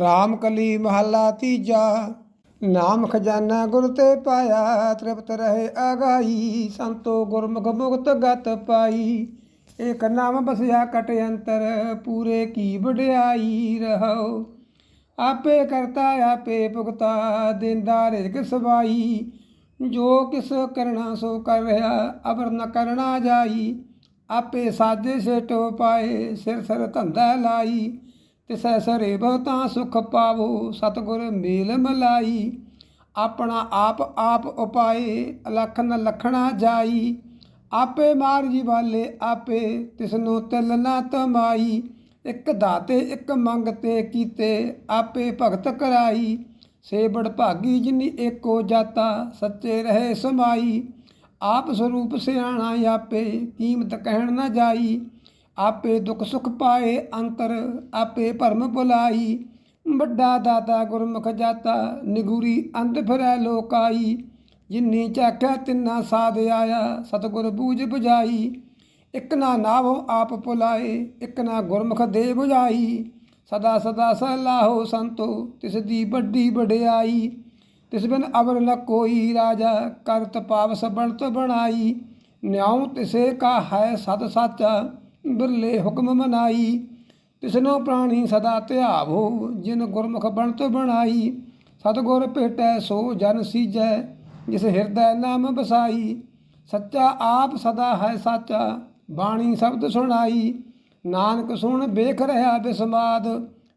ਰਾਮ ਕਲੀ ਮਹੱਲਾ ਤੀਜਾ, ਨਾਮ ਖਜ਼ਾਨਾ ਗੁਰ ਤੇ ਪਾਇਆ, ਤ੍ਰਿਪਤ ਰਹੇ ਆਗਾਈ ਸੰਤੋ ਗੁਰਮੁਖ ਮੁਕਤ ਗਤ ਪਾਈ। ਏਕ ਨਾਮ ਬਸਿਆ ਕਟ ਅੰਤਰ, ਪੂਰੇ ਕੀ ਵਡਿਆਈ ਰਹੋ। ਆਪੇ ਕਰਤਾ, ਆਪੇ ਭੁਗਤਾ, ਦਿੰਦਾ ਰਿਜ਼ਕ ਸਵਾਈ। ਜੋ ਕਿਸ ਕਰਨਾ ਸੋ ਕਰ ਰਿਹਾ ਅਬਰ ਨ ਕਰਣਾ ਜਾਈ। ਆਪੇ ਸਾਜੇ ਸੇਟੋ ਪਾਏ, ਸਿਰ ਸਿਰ ਧੰਦਾ ਲਾਈ। ਤਿਸੈ ਸਰੇ ਬਹੁਤਾ ਸੁਖ ਪਾਵੋ, ਸਤਿਗੁਰ ਮੇਲ ਮਲਾਈ। ਆਪਣਾ ਆਪ ਆਪ ਉਪਾਏ ਅਲਖਨ ਲਖਣਾ ਜਾਈ। ਆਪੇ ਮਾਰ ਜੀ ਵਾਲੇ ਆਪੇ, ਤਿਸਨੂੰ ਤਿਲ ਨਾ ਤਮਾਈ। ਇੱਕ ਦਾਤੇ, ਇੱਕ ਮੰਗਤੇ ਕੀਤੇ, ਆਪੇ ਭਗਤ ਕਰਾਈ। ਸੇਬੜ ਭਾਗੀ ਜਿਨੀ ਏਕੋ ਜਾਤਾ, ਸੱਚੇ ਰਹੇ ਸਮਾਈ। ਆਪ ਸਰੂਪ ਸਿਆਣਾ ਆਪੇ, ਕੀਮਤ ਕਹਿਣ ਨਾ ਜਾਈ। ਆਪੇ ਦੁੱਖ ਸੁਖ ਪਾਏ ਅੰਤਰ, ਆਪੇ ਭਰਮ ਭੁਲਾਈ। ਵੱਡਾ ਦਾਤਾ ਗੁਰਮੁਖ ਜਾਤਾ, ਨਿਗੂਰੀ ਅੰਧ ਫਿਰੈ ਲੋਕਾਈ ਜਿਨੀ ਚਾਖਿਆ ਤਿੰਨਾ ਸਾਧ ਆਇਆ, ਸਤਿਗੁਰ ਬੂਝ 부ਝਾਈ ਇਕ ਨਾ ਨਾਵੋ ਆਪ ਭੁਲਾਏ, ਇਕ ਨਾ ਗੁਰਮੁਖ ਦੇ 부ਝਾਈ ਸਦਾ ਸਦਾ ਸਲਾਹੋ ਸੰਤੋ, ਤਿਸ ਦੀ ਵੱਡੀ ਵਡਿਆਈ। ਤਿਸ ਬਿਨ ਅਵਰ ਨ ਕੋਈ ਰਾਜਾ, ਕਰਤ ਪਾਵ ਪਾਵਸ ਬਣਤ ਬਣਾਈ। ਨਿਆਉ ਤਿਸੇ ਕਾ ਹੈ ਸਤ ਸਾਚਾ। ਬਿਰਲੇ ਹੁਕਮ ਮਨਾਈ, ਤਿਸਨੋ ਪ੍ਰਾਣੀ ਸਦਾ ਧਿਆਵੋ ਜਿਨ ਗੁਰਮੁਖ ਬਣਤ ਬਣਾਈ, ਸਤਗੁਰ ਭੇਟੈ ਸੋ ਜਨ ਸੀਜੈ, ਜਿਸ ਹਿਰਦੈ ਨਾਮ ਬਸਾਈ ਸੱਚਾ ਆਪ ਸਦਾ ਹੈ ਸਾਚਾ, ਬਾਣੀ ਸ਼ਬਦ ਸੁਣਾਈ, ਨਾਨਕ ਸੁਣ ਵੇਖ ਰਿਹਾ ਬਿਸਮਾਦ,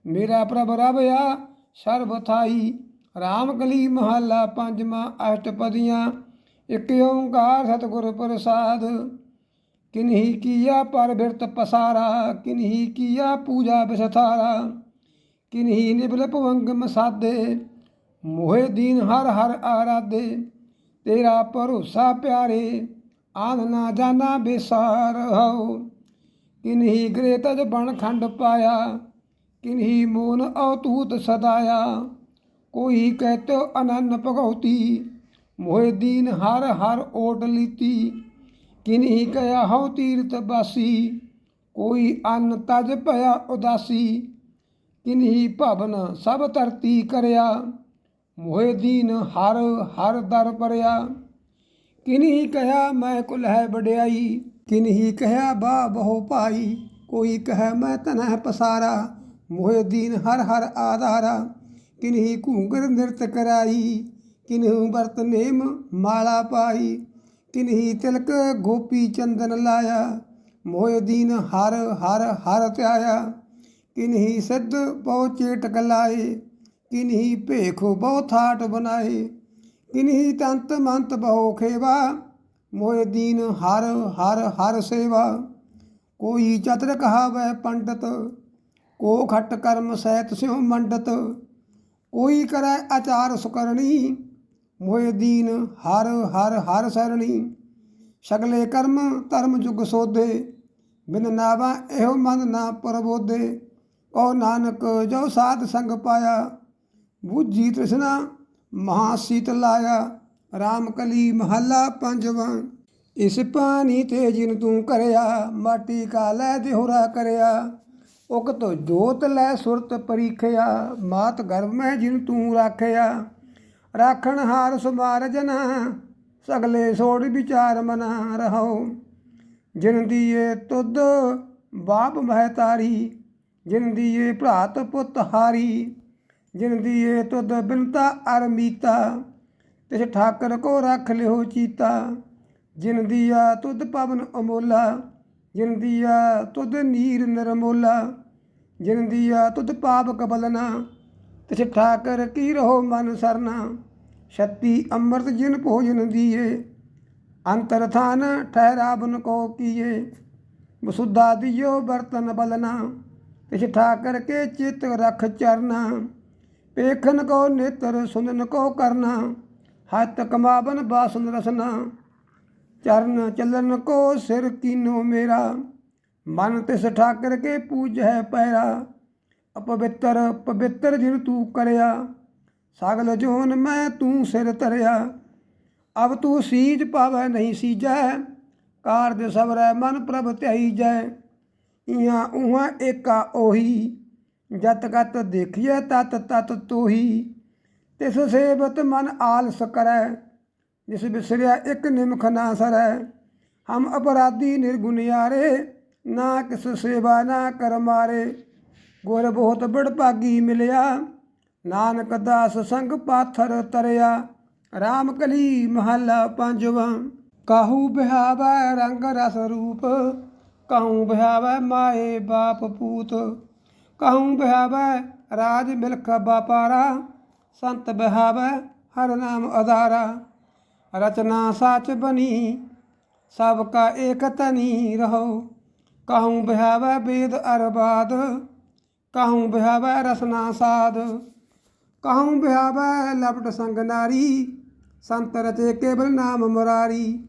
ਮੇਰਾ ਪ੍ਰਭ ਰਬ ਆ ਸਰਬ ਥਾਈ, ਰਾਮ ਕਲੀ ਮਹੱਲਾ ਪੰਜਵਾਂ ਅਸ਼ਟਪਦੀਆਂ, ਇੱਕ ਓੰਕਾਰ ਸਤਿਗੁਰ ਪ੍ਰਸਾਦ ਕਿਨਹੀ ਕੀਆ ਪਰ ਬਿਰਤ ਪਸਾਰਾ ਕਿਨਹੀ ਕੀਆ ਪੂਜਾ ਬਿਸਥਾਰਾ ਕਿਨਹੀ ਨਿਬਲ ਭਵੰਗ ਮਸਾਦੇ ਮੋਹਿ ਦੀਨ ਹਰ ਹਰ ਆਰਾਦੇ ਤੇਰਾ ਭਰੋਸਾ ਪਿਆਰੇ ਆਨ ਨਾ ਜਾਣਾ ਬੇਸਾਰ ਹਉ ਕਿਨਹੀ ਗ੍ਰੇ ਤਜ ਬਣ ਖੰਡ ਪਾਇਆ ਕਿਨਹੀ ਮੂਨ ਅਵਤੂਤ ਸਦਾਇਆ ਕੋਈ ਕਹਿਤੋ ਅਨੰਨ ਭਗਉਤੀ ਮੋਹਿ ਦੀਨ ਹਰ ਹਰ ਓਟ ਲੀਤੀ ਕਿਨਹੀ ਕਹਿਆ ਹਉ ਤੀਰਥ ਬਾਸੀ, ਕੋਈ ਅੰਨ ਤਜ ਭਇਆ ਉਦਾਸੀ। ਕਿਨਹੀ ਭਵਨ ਸਭ ਧਰਤੀ ਕਰਿਆ, ਮੋਹਿ ਦੀਨ ਹਰ ਹਰ ਦਰ ਪਰਿਆ। ਕਿਨਹੀ ਕਹਿਆ ਮੈਂ ਕੁਲ ਹੈ ਵਡਿਆਈ ਕਿਨਹੀ ਕਹਿਆ ਬਾ ਬਹੁ ਭਾਈ, ਕੋਈ ਕਹੈ ਮੈਂ ਤਨਹਿ ਪਸਾਰਾ, ਮੋਹਿ ਦੀਨ ਹਰ ਹਰ ਆਧਾਰਾ। ਕਿਨਹੀ ਘੂੰਗਰ ਨਿਰਤ ਕਰਾਈ ਕਿਨਹੂ ਵਰਤ ਨੇਮ ਮਾਲਾ ਪਾਈ ਕਿਨਹੀ ਤਿਲਕ ਗੋਪੀ ਚੰਦਨ ਲਾਇਆ, ਮੋਹਿ ਦੀਨ ਹਰ ਹਰ ਹਰ ਧਿਆਇਆ। ਕਿਨਹੀ ਸਿੱਧ ਬਹੁ ਚੇਟਕ ਲਾਏ ਕਿਨਹੀ ਭੇਖ ਬਹੁ ਥਾਟ ਬਨਾਏ। ਕਿਨਹੀ ਤੰਤ ਮੰਤ ਬਹੁ ਖੇਵਾ, ਮੋਹਿ ਦੀਨ ਹਰ ਹਰ ਹਰ ਸੇਵਾ। ਕੋਈ ਚਤਰ ਕਹਾਵੈ ਪੰਡਤ, ਕੋ ਖਟ ਕਰਮ ਸਹਿਤ ਸਿਉ ਮੰਡਤ। ਕੋਈ ਕਰੈ ਆਚਾਰ ਸੁਕਰਣੀ ਮੋਹਿ ਦੀਨ ਹਰ ਹਰ ਹਰ ਸਰਣੀ। ਸਗਲੇ ਕਰਮ, ਧਰਮ ਜੁਗ ਸੋਧੇ। ਬਿਨ ਨਾਵਾ ਇਹੋ ਮਨ ਨਾ ਪਰਬੋਧੇ। ਕੋ ਨਾਨਕ, ਜੋ ਸਾਧ ਸੰਗ ਪਾਇਆ, ਬੁੱਝੀ ਤ੍ਰਿਸ਼ਨਾ ਮਹਾ ਸੀਤ ਲਾਇਆ। RAM ਕਲੀ ਮਹੱਲਾ ਪੰਜਵਾਂ। ਇਸ ਪਾਣੀ ਤੇ ਜਿਨ ਤੂੰ ਕਰਿਆ ਮਾਟੀ ਕਾ ਲੈ ਦਿਹੁਰਾ ਕਰਿਆ। ਉਕਤ ਜੋਤ ਲੈ ਸੁਰਤ ਪਰੀਖਿਆ, ਮਾਤ ਗਰਭ ਮੈਂ ਜਿਨ ਤੂੰ ਰਾਖਿਆ। ਰਾਖਣ ਹਾਰ ਸੁਮਾਰ ਜਨਾ, ਸਗਲੇ ਸੋੜ ਵਿਚਾਰ ਮਨਾ ਰਹੋ ਜਿਨ ਦੀਏ ਤੁਧ ਬਾਪ ਮਹਤਾਰੀ ਜਿਨ ਦੀਏ ਭਰਾਤ ਪੁੱਤ ਹਾਰੀ, ਜਿਨ ਦੀਏ ਤੁਧ ਬਿਨਤਾ ਅਰਮੀਤਾ ਤਿਸ ਠਾਕਰ ਕੋ ਰੱਖ ਲਿਓ ਚੀਤਾ। ਜਿਨ ਦੀਆ ਤੁਧ ਪਵਨ ਅਮੋਲਾ, ਜਿਨ ਦੀਆ ਤੁਧ ਨੀਰ ਨਿਰਮੋਲਾ, ਜਿਨ ਦੀਆ ਤੁਧ ਪਾਪ ਕਬਲਨਾ ਤਿਸ ਠਾਕਰ ਕੀ ਰਹੋ ਮਨ ਸਰਨਾ? ਛੱਤੀ ਅੰਮ੍ਰਿਤ ਜਿਨ ਭੋਜਨ ਦੀਏ, ਅੰਤਰ ਥਾਨ ਠਹਿਰਾਵਨ ਕੋ ਕੀਏ। ਬਸੁੱਧਾ ਦਿਓ ਬਰਤਨ ਬਲਨਾ, ਤਿਸ ਠਾਕਰ ਕੇ ਚਿਤ ਰਖ ਚਰਨਾ। ਪੇਖਨ ਕੋ ਨੇਤਰ ਸੁਨਨ ਕੋ ਕਰਨਾ, ਹੱਥ ਕਮਾਵਨ ਬਾਸਨ ਰਸਨਾ। ਚਰਨ ਚੱਲਨ ਕੋ ਸਿਰ ਕੀਨੋ ਮੇਰਾ, ਮਨ ਤਿਸ ਠਾਕਰ ਕੇ ਪੂਜ ਹੈ ਪੈਰਾ ਅਪਵਿੱਤਰ, ਪਵਿੱਤਰ ਜਿਨ ਤੂੰ ਕਰਿਆ, ਸਗਲ ਜੋਨ ਮੈਂ ਤੂੰ ਸਿਰ ਧਰਿਆ। ਅਬ ਤੂੰ ਸੀਜ ਪਾਵੈ ਨਹੀਂ ਸੀਜੈ, ਕਾਰਜ ਸਵਰੈ ਮਨ ਪ੍ਰਭ ਧਿਆਈ ਜੈ ਇਹਾਂ ਉਹਾਂ ਏਕਾ ਉਹੀ, ਜਤ ਗਤ ਦੇਖੀਐ ਤਤ ਤਤ ਤੋਹੀ। ਤਿਸ ਸੇਵਤ ਮਨ ਆਲਸ ਕਰੈ, ਜਿਸ ਬਿਸਰਿਆ ਇਕ ਨਿਮਖ ਨਾ ਸਰੈ। ਹਮ ਅਪਰਾਧੀ ਨਿਰਗੁਨਿਆਰੇ ਨਾ ਕਿਸ ਸੇਵਾ ਨਾ ਕਰ ਮਾਰੇ। ਗੁਰ ਬਹੁਤ ਬੜ ਭਾਗੀ ਮਿਲਿਆ। ਨਾਨਕ ਦਾਸ ਸੰਗ ਪਾਥਰ ਤਰਿਆ। RAM ਕਲੀ ਮਹੱਲਾ ਪੰਜਵਾਂ। ਕਾਹੂ ਬਿਹਾਵੈ ਰੰਗ ਰਸ ਰੂਪ। ਕਾਹੂ ਬਿਹਾਵੈ ਮਾਏ ਬਾਪ ਪੂਤ। ਕਾਹੂ ਬਿਹਾਵੈ ਰਾਜ ਮਿਲਖ ਬਾਪਾਰਾ ਸੰਤ ਬਿਹਾਵੈ ਹਰ ਨਾਮ ਅਧਾਰਾ। ਰਚਨਾ ਸਾਚ ਬਣੀ, ਸਭ ਕਾ ਏਕ ਤਨੀ ਰਹੋ। ਕਾਹੂ ਬਿਹਾਵੈ ਵੇਦ ਅਰਬਾਦ। ਕਾਹੂ ਬਿਹਾਵੈ ਰਸਨਾ ਸਾਧ, ਕਾਹੂ ਬਿਹਾਵੈ ਲਪਟ ਸੰਗ ਨਾਰੀ, ਸੰਤ ਰਚੇ ਕੇਵਲ ਨਾਮ ਮੁਰਾਰੀ।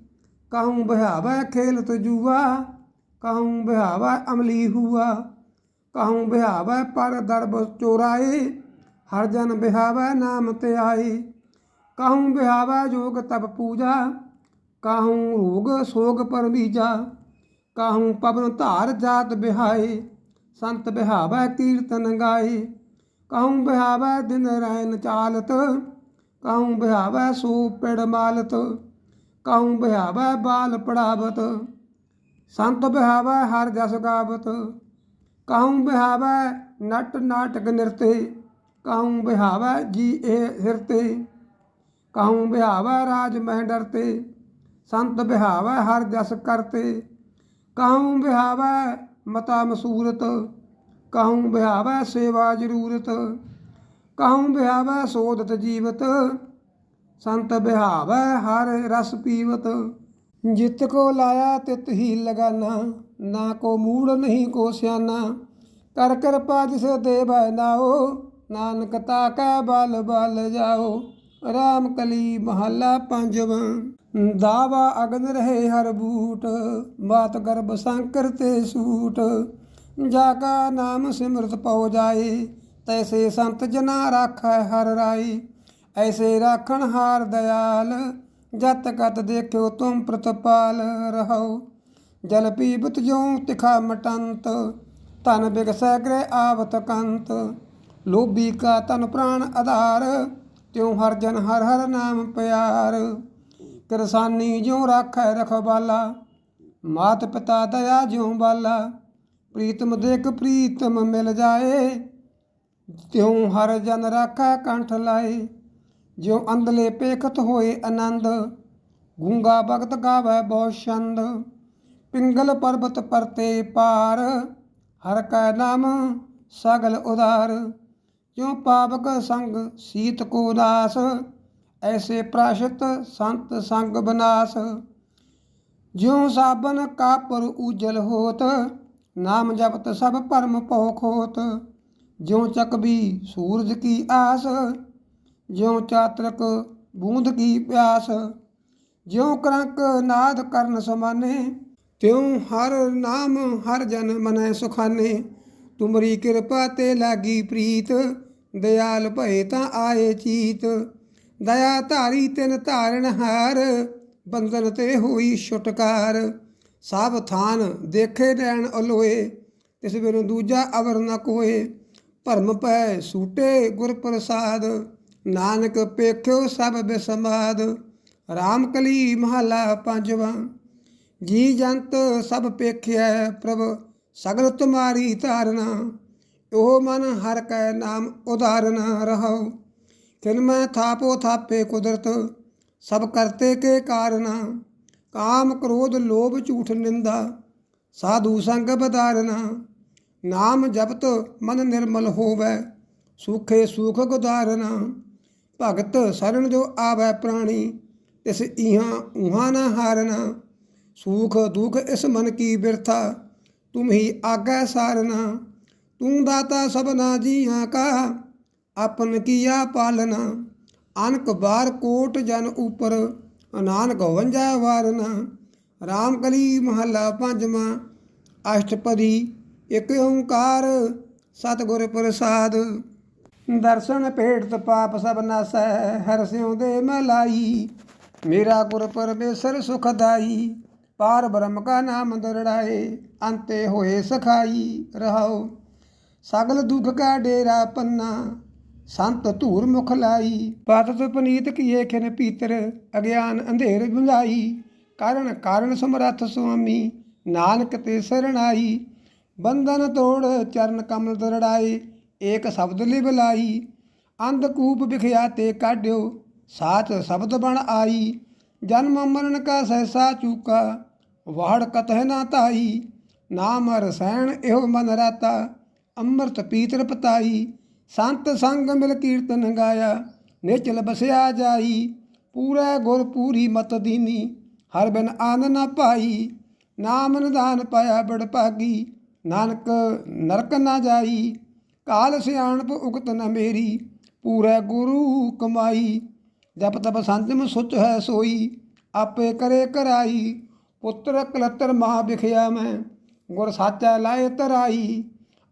ਕਾਹੂ ਬਿਹਾਵੈ ਖੇਲ ਤਜੂਆ ਕਾਹੂ ਬਿਹਾਵੈ ਅਮਲੀ ਹੁਆ। ਕਾਹੂ ਬਿਹਾਵੈ ਪਰ ਦਰਬ ਚੋਰਾਏ, ਹਰ ਜਨ ਬਿਹਾਵੈ ਨਾਮ ਤੇ ਆਏ। ਕਾਹੂ ਬਿਹਾਵੈ ਜੋਗ ਤਪ ਪੂਜਾ, ਕਾਹੂ ਰੋਗ ਸੋਗ ਪਰਵੀਜਾ ਕਾਹੂ ਪਵਨ ਧਾਰ ਜਾਤ ਬਿਹਾਏ ਸੰਤ ਬਿਹਾਵੈ ਕੀਰਤਨ ਗਾਏ। ਕਾਹੂ ਬਿਹਾਵੈ ਦਿਨ ਰੈਨ ਚਾਲਤ ਕਾਹੂ ਬਿਹਾਵੈ ਸੂ ਪਿੜ ਮਾਲਤ, ਕਾਹੂ ਬਿਹਾਵੈ ਬਾਲ ਪੜਾਵਤ। ਸੰਤ ਬਿਹਾਵੈ ਹਰ ਜਸ ਗਾਵਤ, ਕਾਹੂ ਬਿਹਾਵੈ ਨਟ ਨਾਟਕ ਨਿਰਤੇ, ਕਾਹੂ ਬਿਹਾਵੈ ਜੀ ਏ ਹਿਰਤੇ। ਕਾਹੂ ਬਿਹਾਵੈ ਰਾਜ ਮਹਿ ਡਰਤੇ, ਸੰਤ ਬਿਹਾਵੈ ਹਰ ਜਸ ਕਰਤੇ। ਕਾਹੂ ਬਿਹਾਵੈ ਮਤਾ ਮਸੂਰਤ, ਕਾਹੂ ਬਿਹਾਵੈ ਸੇਵਾ ਜ਼ਰੂਰਤ, ਕਾਹੂ ਬਿਹਾਵੈ ਸੋਦਤ ਜੀਵਤ, ਸੰਤ ਬਿਹਾਵੈ ਹਰ ਰਸ ਪੀਵਤ। ਜਿਤ ਕੋ ਲਾਇਆ ਤਿਤ ਹੀ ਲਗਾਨਾ, ਨਾ ਕੋ ਮੂੜ ਨਹੀਂ ਕੋ ਸਿਆਨਾ। ਕਰ ਕਿਰਪਾ ਜਿਸ ਦੇਵੈ ਨਾਓ ਨਾਨਕ ਤਾ ਕੈ ਬਲ ਬਲ ਜਾਓ ਰਾਮ ਕਲੀ ਮਹੱਲਾ ਪੰਜਵਾਂ। ਦਾਵਾ ਅਗਨ ਰਹੇ ਹਰ ਬੂਟ ਮਾਤ ਗਰਭ ਸੰਕਰ ਤੇ ਸੂਟ। ਜਾ ਕਾ ਨਾਮ ਸਿਮਰਤ ਪਉ ਜਾਏ, ਤੈਸੇ ਸੰਤ ਜਨਾ ਰਾਖੈ ਹਰ ਰਾਈ ਐਸੇ ਰਾਖਣ ਹਾਰ ਦਇਆਲ ਜਤ ਕਤ ਦੇਖਿਓ ਤੁਮ ਪ੍ਰਤਪਾਲ ਰਹੋ। ਜਲ ਪੀਬਤ ਜੋ ਤਿਖਾ ਮਟੰਤ ਤਨ ਬਿਗਸੈ ਗ੍ਰਹਿ ਆਵਤ ਕੰਤ। ਲੋਭੀ ਕਾ ਤਨ ਪ੍ਰਾਣ ਆਧਾਰ, ਤਿਉ ਹਰ ਜਨ ਹਰ ਹਰ ਨਾਮ ਪਿਆਰ। ਕਿਰਸਾਨੀ ਜਿਉ ਰਾਖੈ ਰਖਵਾਲਾ ਮਾਤ ਪਿਤਾ ਦਇਆ ਜਿਉ ਬਾਲਾ, ਪ੍ਰੀਤਮ ਦੇਖ ਪ੍ਰੀਤਮ ਮਿਲ ਜਾਏ, ਤਿਉ ਹਰ ਜਨ ਰਾਖੈ ਕੰਠ ਲਾਏ, ਜਿਉ ਅੰਦਲੇ ਪੇਖਤ ਹੋਏ ਆਨੰਦ, ਗੂੰਗਾ ਭਗਤ ਗਾਵੇ ਬਹੁ ਛੰਦ, ਪਿੰਗਲ ਪਰਬਤ ਪਰਤੇ ਪਾਰ, ਹਰ ਕੈ ਨਾਮ ਸਗਲ ਉਦਾਰ ਜਿਉ ਪਾਵਕ ਸੰਗ ਸੀਤ ਕੋ ਦਾਸ ਐਸੇ ਪ੍ਰਾਸ਼ਤ ਸੰਤ ਸੰਗ ਬਨਾਸ, ਜਿਉ ਸਾਬਨ ਕਾਪਰ ਉਜਲ ਹੋਤ, ਨਾਮ ਜਪਤ ਸਭ ਪਰਮ ਪਉ ਖੋਤ ਜਿਉ ਚਕਬੀ ਸੂਰਜ ਕੀ ਆਸ, ਜਿਉ ਚਾਤਰਕ ਬੂੰਦ ਕੀ ਪਿਆਸ, ਜਿਉ ਕਰੰਕ ਨਾਦ ਕਰਨ ਸਮਾਨੇ, ਤਿਉ ਹਰ ਨਾਮ ਹਰ ਜਨ ਮਨੈ ਸੁਖਾਨੇ, ਤੁਮਰੀ ਕਿਰਪਾ ਤੇ ਲਾਗੀ ਪ੍ਰੀਤ, ਦਿਆਲ ਭਏ ਤਾਂ ਆਏ ਚੀਤ ਦਇਆ ਧਾਰੀ ਤਿਨ ਧਾਰਨ ਹਾਰ, ਬੰਧਨ ਤੇ ਹੋਈ ਛੁਟਕਾਰ। ਸਭ ਥਾਨ ਦੇਖੇ ਰਹਿਣ ਅਲੋਏ, ਤਿਸ ਬਿਨ ਦੂਜਾ ਅਵਰ ਨ ਕੋਏ। ਭਰਮ ਪੈ ਸੂਟੇ ਗੁਰ ਪ੍ਰਸਾਦ, ਨਾਨਕ ਪੇਖਿਓ ਸਭ ਬਿਸਮਾਦ। ਰਾਮ ਕਲੀ ਮਹਲਾ ਪੰਜਵਾਂ, ਜੀ ਜੰਤ ਸਭ ਪੇਖਿਆ ਪ੍ਰਭ, ਸਗਲ ਤੁਮਾਰੀ ਧਾਰਨਾ। ਉਹ ਮਨ ਹਰ ਕੈ ਨਾਮ ਉਧਾਰਨਾ ਰਹਾਉ। ਤਿਨ ਮੈਂ ਥਾਪੋ ਥਾਪੇ ਕੁਦਰਤ, ਸਭ ਕਰਤੇ ਕੇ ਕਾਰਨਾ। ਕਾਮ ਕ੍ਰੋਧ ਲੋਭ ਝੂਠ ਨਿੰਦਾ, ਸਾਧੂ ਸੰਗ ਬਦਾਰਨਾ ਨਾਮ ਜਪਤ ਮਨ ਨਿਰਮਲ ਹੋਵੇ, ਸੁਖੇ ਸੁਖ ਗੁਦਾਰਨਾ ਭਗਤ ਸਰਣ ਜੋ ਆਵੈ ਪ੍ਰਾਣੀ, ਤਿਸ ਇਹਾਂ ਉਹਾਂ ਨਾ ਹਾਰਨਾ। ਸੁਖ ਦੁਖ ਇਸ ਮਨ ਕੀ ਬਿਰਥਾ, ਤੁਮ ਹੀ ਆਗੈ ਸਾਰਨਾ। ਤੂੰ ਦਾਤਾ ਸਭਨਾ ਜੀਆਂ ਕਾ ਆਪਨ ਕੀਆ ਪਾਲਨਾ? ਅਨਕ ਬਾਰ ਕੋਟ ਜਨ ਉਪਰ ਨਾਨਕ ਵੰਜਾ ਵਾਰਨਾ। ਰਾਮ ਕਲੀ ਮਹੱਲਾ ਪੰਜਵਾਂ, ਅਸ਼ਟਪਦੀ ਇਕ ਓੰਕਾਰ, ਸਤਿਗੁਰ ਪ੍ਰਸਾਦ। ਦਰਸ਼ਨ ਭੇਟ ਪਾਪ ਸਭ ਨਾਸੈ, ਹਰ ਸਿਉ ਦੇ ਮਲਾਈ। ਮੇਰਾ ਗੁਰ ਪਰਮੇਸ਼ਰ ਸੁਖਦਾਈ ਪਾਰ ਬ੍ਰਹਮ ਕਾ ਨਾਮ ਦਰੜਾਏ, ਅੰਤੇ ਹੋਏ ਸਖਾਈ ਰਹਾਓ ਸਗਲ ਦੁਖ ਕਾ ਡੇਰਾ ਪੰਨਾ ਸੰਤ ਧੂਰ ਮੁਖ ਲਾਈ। ਪਤਤ ਪਨੀਤ ਕੀਏ ਖਿਨ ਪੀਤਰ, ਅਗਿਆਨ ਅੰਧੇਰ ਬੁਝਾਈ ਕਾਰਨ ਕਾਰਨ ਸਮਰੱਥ ਸੁਆਮੀ, ਨਾਨਕ ਤੇ ਸਰਣਾਈ। ਬੰਧਨ ਤੋੜ, ਚਰਨ ਕਮਲ ਦਰੜਾਏ, ਏਕ ਸ਼ਬਦ ਲਿਬਲਾਈ ਅੰਧ ਕੂਪ ਵਿਖਿਆ ਤੇ ਕਾਢਿਓ, ਸਾਚ ਸ਼ਬਦ ਬਣ ਆਈ। ਜਨਮ ਮਰਨ ਕਾ ਸਹਿਸਾ ਚੂਕਾ, ਵਾੜ ਕਤਹਿ ਨਾ ਧਾਈ। ਨਾਮ ਰਸੈਣ ਇਹੋ ਮਨ ਰਾਤਾ, ਅੰਮ੍ਰਿਤ ਪੀਤਰ ਪਤਾਈ ਸੰਤ ਸੰਗ ਮਿਲ ਕੀਰਤਨ ਗਾਇਆ, ਨਿਚਲ ਬਸਿਆ ਜਾਈ, ਪੂਰਾ ਗੁਰ ਪੂਰੀ ਮਤ ਦੀਨੀ, ਹਰ ਬਿਨ ਆਨ ਨਾ ਪਾਈ ਨਾਮ ਨਿਧਾਨ ਪਾਇਆ ਬੜ ਭਾਗੀ, ਨਾਨਕ ਨਰਕ ਨਾ ਜਾਈ, ਕਾਲ ਸਿਆਣਪ ਉਕਤ ਨ ਮੇਰੀ, ਪੂਰੇ ਗੁਰੂ ਕਮਾਈ, ਜਪ ਤਪ ਸੰਜਮ ਸੁਚ ਹੈ ਸੋਈ, ਆਪੇ ਕਰੇ ਕਰਾਈ, ਪੁੱਤਰ ਕਲਤਰ ਮਹਾ ਵਿਖਿਆ ਮੈਂ, ਗੁਰ ਸਾਚਾ ਲਾਏ ਤਰਾਈ,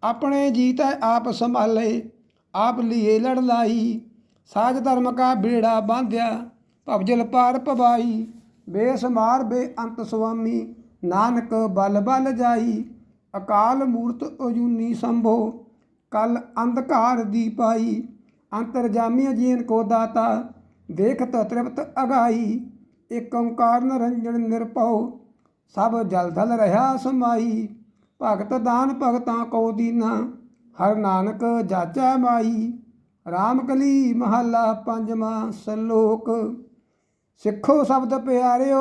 ਆਪਣੇ ਜੀਤੈ ਆਪ ਸੰਭਾਲੇ ਆਪ ਲੀਏ ਲੜ ਲਾਈ। ਸਾਜ ਧਰਮ ਕਾ ਬੇੜਾ ਬਾਂਧਿਆ ਭਵਜਲ ਪਾਰ ਪਵਾਈ ਬੇਸਮਾਰ ਬੇਅੰਤ ਸੁਆਮੀ, ਨਾਨਕ ਬਲ ਬਲ ਜਾਈ। ਅਕਾਲ ਮੂਰਤ ਅਜੂਨੀ ਸੰਭੋ, ਕਲ ਅੰਧਕਾਰ ਦੀ ਪਾਈ। ਅੰਤਰਜਾਮੀ ਜੀਨ ਕੋ ਦਾਤਾ ਦੇਖਤ ਤ੍ਰਿਪਤ ਅਗਾਈ। ਏਕ ਓੰਕਾਰ ਨਿਰੰਜਨ ਨਿਰਭਉ, ਸਭ ਜਲ ਧਲ ਰਹਾ ਸਮਾਈ। ਭਗਤ ਦਾਨ ਭਗਤਾਂ ਕੋ ਦੀਨਾ ਹਰ ਨਾਨਕ ਜਾਚੈ ਮਾਈ ਰਾਮ ਕਲੀ ਮਹੱਲਾ ਪੰਜਵਾਂ ਸ਼ਲੋਕ। ਸਿੱਖੋ ਸ਼ਬਦ ਪਿਆਰਿਓ,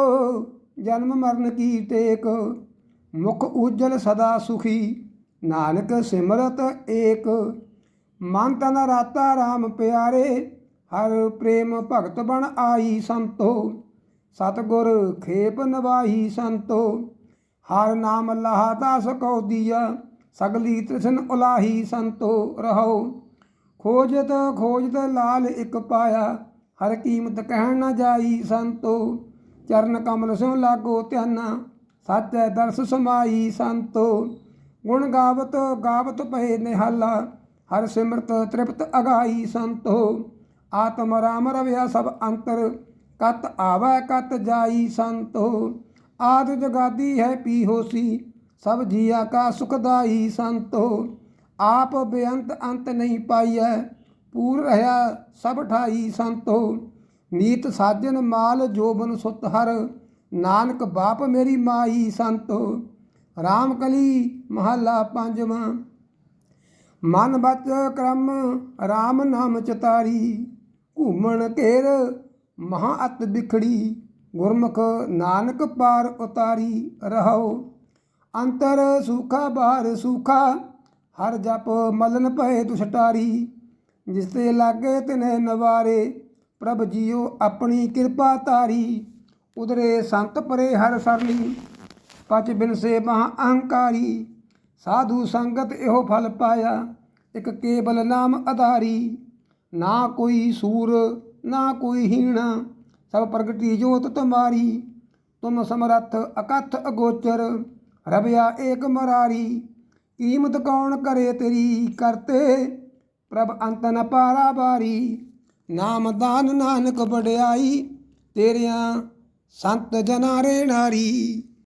ਜਨਮ ਮਰਨ ਕੀ ਟੇਕ। ਮੁਖ ਉਜਲ ਸਦਾ ਸੁਖੀ, ਨਾਨਕ ਸਿਮਰਤ ਏਕ। ਮਨ ਤਨ ਰਾਤਾ RAM ਪਿਆਰੇ, ਹਰ ਪ੍ਰੇਮ ਭਗਤ ਬਣ ਆਈ ਸੰਤੋ। ਸਤਗੁਰ ਖੇਪ ਨਵਾਹੀ ਸੰਤੋ, ਹਰ ਨਾਮ ਅੱਲਾਹ ਦਾਸ ਕਉ ਦੀਆ। ਸਗਲੀ ਤ੍ਰਿਸ਼ਨ ਉਲਾਹੀ ਸੰਤੋ ਰਹੋ ਖੋਜਤ ਖੋਜਤ ਲਾਲ ਇਕ ਪਾਇਆ, ਹਰ ਕੀਮਤ ਕਹਿਣ ਨਾ ਜਾਈ ਸੰਤੋ। ਚਰਨ ਕਮਲ ਸਿਉ ਲਾਗੋ ਧਿਆਨਾ, ਸਾਚੈ ਦਰਸ ਸਮਾਈ ਸੰਤੋ। ਗੁਣ ਗਾਵਤ ਗਾਵਤ ਪਏ ਨਿਹਾਲਾ, ਹਰ ਸਿਮਰਤ ਤ੍ਰਿਪਤ ਅਗਾਈ ਸੰਤੋ। ਆਤਮ ਰਾਮ ਰਵਿਆ ਸਭ ਅੰਤਰ, ਕਤ ਆਵੈ ਕਤ ਜਾਈ ਸੰਤੋ। ਆਦ ਜਗਾਦੀ ਹੈ ਪੀ ਹੋਸੀ ਸਭ ਜੀਆ ਕਾ ਸੁਖਦਾਈ ਸੰਤੋ। ਆਪ ਬੇਅੰਤ ਅੰਤ ਨਹੀਂ ਪਾਈਐ, ਪੂਰ ਰਹਾ ਸਭ ਠਾਈ ਸੰਤੋ। ਨੀਤ ਸਾਜਨ ਮਾਲ ਜੋਬਨ ਸੁਤ ਹਰ, ਨਾਨਕ ਬਾਪ ਮੇਰੀ ਮਾਈ ਸੰਤੋ। ਰਾਮ ਕਲੀ ਮਹੱਲਾ ਪੰਜਵਾਂ। ਮਨ ਬਚ ਕਰਮ RAM ਨਾਮ ਚਤਾਰੀ। ਘੂਮਣ ਘੇਰ, ਮਹਾ ਅਤ ਵਿਖੜੀ ਗੁਰਮੁਖ ਨਾਨਕ ਪਾਰ ਉਤਾਰੀ ਰਹੋ ਅੰਤਰ ਸੂਖਾ, ਬਾਹਰ ਸੂਖਾ, ਹਰ ਜਪ ਮਲਨ ਭਏ ਦੁਸ਼ਟਾਰੀ ਜਿਸ ਤੇ ਲਾਗੇ ਤਿਨੇ ਨਵਾਰੇ, ਪ੍ਰਭ ਜੀਓ ਆਪਣੀ ਕਿਰਪਾ ਧਾਰੀ। ਉਦਰੇ ਸੰਤ ਪਰੇ ਹਰ ਸਰਲੀ, ਪਚ ਬਿਨ ਸੇ ਮਹਾ ਅਹੰਕਾਰੀ। ਸਾਧੂ ਸੰਗਤ ਇਹੋ ਫਲ ਪਾਇਆ, ਇਕ ਕੇਵਲ ਨਾਮ ਆਧਾਰੀ ਨਾ ਕੋਈ ਸੂਰ, ਨਾ ਕੋਈ ਹੀਣਾ, ਸਭ ਪ੍ਰਗਟੀ ਜੋਤ ਤੁਮਾਰੀ। ਤੁਮ ਸਮਰੱਥ ਅਕਥ ਅਗੋਚਰ। ਰਬਿਆ ਏਕ ਮਰਾਰੀ ਕੀਮਤ ਕੌਣ ਕਰੇ ਤੇਰੀ ਕਰਤੇ? ਪ੍ਰਭ ਅੰਤ ਨ ਪਾਰਾ ਬਾਰੀ, ਨਾਮ ਦਾਨ ਨਾਨਕ ਵਡਿਆਈ, ਤੇਰਿਆਂ ਸੰਤ ਜਨਾ ਰੇ ਨਾਰੀ।